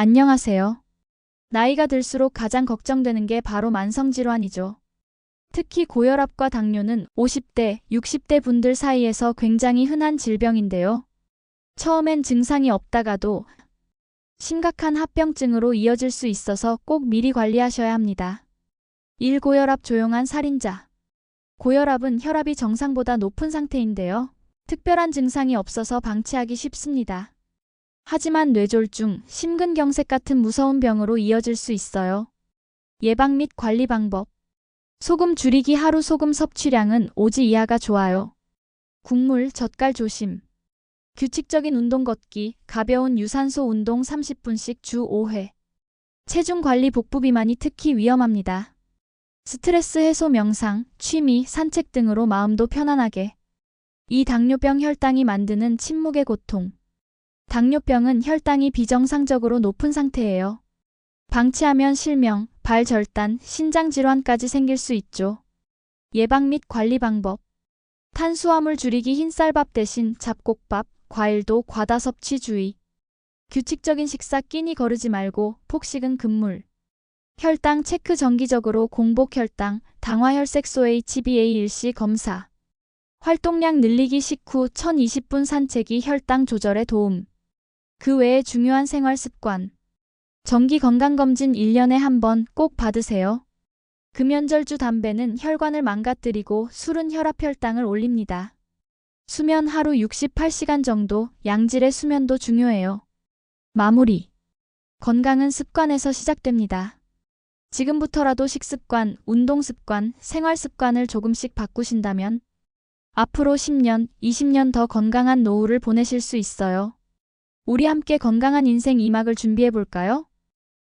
안녕하세요. 나이가 들수록 가장 걱정되는 게 바로 만성질환이죠. 특히 고혈압과 당뇨는 50대, 60대 분들 사이에서 굉장히 흔한 질병인데요. 처음엔 증상이 없다가도 심각한 합병증으로 이어질 수 있어서 꼭 미리 관리하셔야 합니다. 1. 고혈압 조용한 살인자. 고혈압은 혈압이 정상보다 높은 상태인데요. 특별한 증상이 없어서 방치하기 쉽습니다. 하지만 뇌졸중, 심근경색 같은 무서운 병으로 이어질 수 있어요. 예방 및 관리 방법. 소금 줄이기 하루 소금 섭취량은 5지 이하가 좋아요. 국물, 젓갈 조심. 규칙적인 운동 걷기, 가벼운 유산소 운동 30분씩 주 5회. 체중 관리 복부 비만이 특히 위험합니다. 스트레스 해소 명상, 취미, 산책 등으로 마음도 편안하게. 이 당뇨병 혈당이 만드는 침묵의 고통. 당뇨병은 혈당이 비정상적으로 높은 상태예요. 방치하면 실명, 발절단, 신장질환까지 생길 수 있죠. 예방 및 관리 방법. 탄수화물 줄이기 흰쌀밥 대신 잡곡밥, 과일도 과다 섭취 주의. 규칙적인 식사 끼니 거르지 말고 폭식은 금물. 혈당 체크 정기적으로 공복 혈당, 당화혈색소 HbA1c 검사. 활동량 늘리기 식후 1020분 산책이 혈당 조절에 도움. 그 외에 중요한 생활 습관. 정기 건강검진 1년에 한 번 꼭 받으세요. 금연절주 담배는 혈관을 망가뜨리고 술은 혈압 혈당을 올립니다. 수면 하루 68시간 정도 양질의 수면도 중요해요. 마무리. 건강은 습관에서 시작됩니다. 지금부터라도 식습관, 운동습관, 생활습관을 조금씩 바꾸신다면 앞으로 10년, 20년 더 건강한 노후를 보내실 수 있어요. 우리 함께 건강한 인생 2막을 준비해 볼까요?